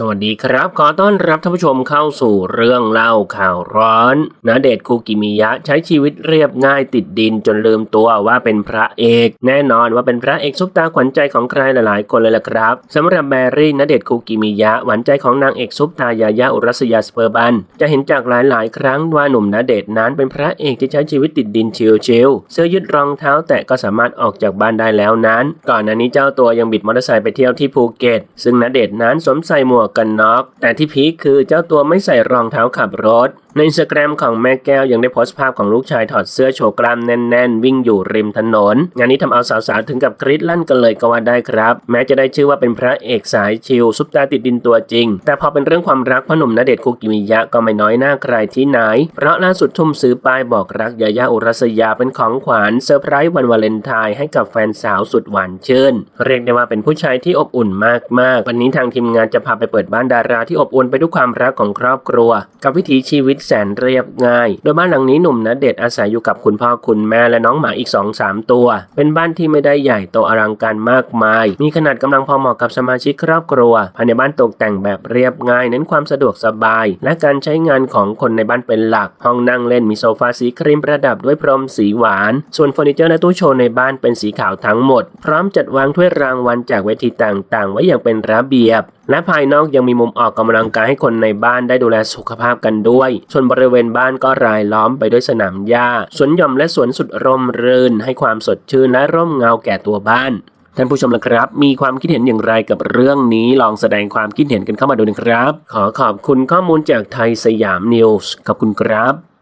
สวัสดีครับ ขอต้อนรับท่านผู้ชมเข้าสู่เรื่องเล่าข่าวร้อนณเดชน์คูกิมิยะใช้ชีวิตเรียบง่ายติดดินจนลืมตัวว่าเป็นพระเอก แน่นอนว่าเป็นพระเอกซุปตาขวัญใจของใครหลายๆ คนเลยล่ะครับสำหรับแบรี่ณเดชน์คูกิมิยะหวานใจของนางเอกซุปตายายาอุรัสยาสเปอร์บัน จะเห็นจากหลายๆ ครั้งว่าหนุ่มณเดชน์นั้นเป็นพระเอกที่ใช้ชีวิตติดดินชิลๆเสื้อยืดรองเท้าแตะก็สามารถออกจากบ้านได้แล้วนั้น ก่อนหน้านี้เจ้าตัวยังบิดมอเตอร์ไซค์ไปเที่ยวที่ภูเก็ต ซึ่งณเดชน์นั้นสวมใส่หมวกกันน็อก แต่ที่พีคคือเจ้าตัวไม่ใส่รองเท้าขับรถ ในอินสตาแกรมของแม่แก้วยังได้โพสต์ภาพของลูกชายถอดเสื้อโชว์กล้ามแน่น ๆ วิ่งอยู่ริมถนน งานนี้ทำเอาสาวๆถึงกับกรี๊ดลั่นกันเลยก็ว่าได้ครับ แม้จะได้ชื่อว่าเป็นพระเอกสายชิลซุปตาติดดินตัวจริง แต่พอเป็นเรื่องความรักพ่อหนุ่มณเดชคุกิมิยะก็ไม่น้อยหน้าใครที่ไหน เพราะล่าสุดทุ่มซื้อป้ายบอกรักยายาอุรัสยาเป็นของขวัญเซอร์ไพรส์วันวาเลนไทน์ให้กับแฟนสาวสุดหวานชื่น เรียกได้ว่าเป็นผู้ชายที่อบอุ่นมากๆ วันนี้ทางทีมงานจะพาไปเปิดบ้านดาราที่อบอุ่นไปด้วยความรักของครอบครัว กับวิถีชีวิตแสนเรียบง่าย โดยบ้านหลังนี้หนุ่มณเดชอาศัยอยู่กับคุณพ่อคุณแม่และน้องหมาอีก 2-3 ตัว เป็นบ้านที่ไม่ได้ใหญ่โตอลังการมากมาย มีขนาดกำลังพอเหมาะกับสมาชิกครอบครัวภายในบ้านตกแต่งแบบเรียบง่าย เน้นความสะดวกสบาย และการใช้งานของคนในบ้านเป็นหลัก ห้องนั่งเล่นมีโซฟาสีครีมประดับด้วยพรมสีหวาน ส่วนเฟอร์นิเจอร์และตู้โชว์ในบ้านเป็นสีขาวทั้งหมด พร้อมจัดวางถ้วยรางวัลจากเวทีต่างๆ ไว้อย่างเป็นระเบียบ และภายนอกยังมีมุมออกกำลังกายให้คนในบ้านได้ดูแลสุขภาพกันด้วย ส่วนบริเวณบ้านก็รายล้อมไปด้วยสนามหญ้า สวนหย่อมและสวนสุดร่มรื่น ให้ความสดชื่นและร่มเงาแก่ตัวบ้านท่านผู้ชมละครับ มีความคิดเห็นอย่างไรกับเรื่องนี้ลองแสดงความคิดเห็นกันเข้ามาดูนะครับ ขอขอบคุณข้อมูลจากไทยสยามนิวส์ขอบคุณครับ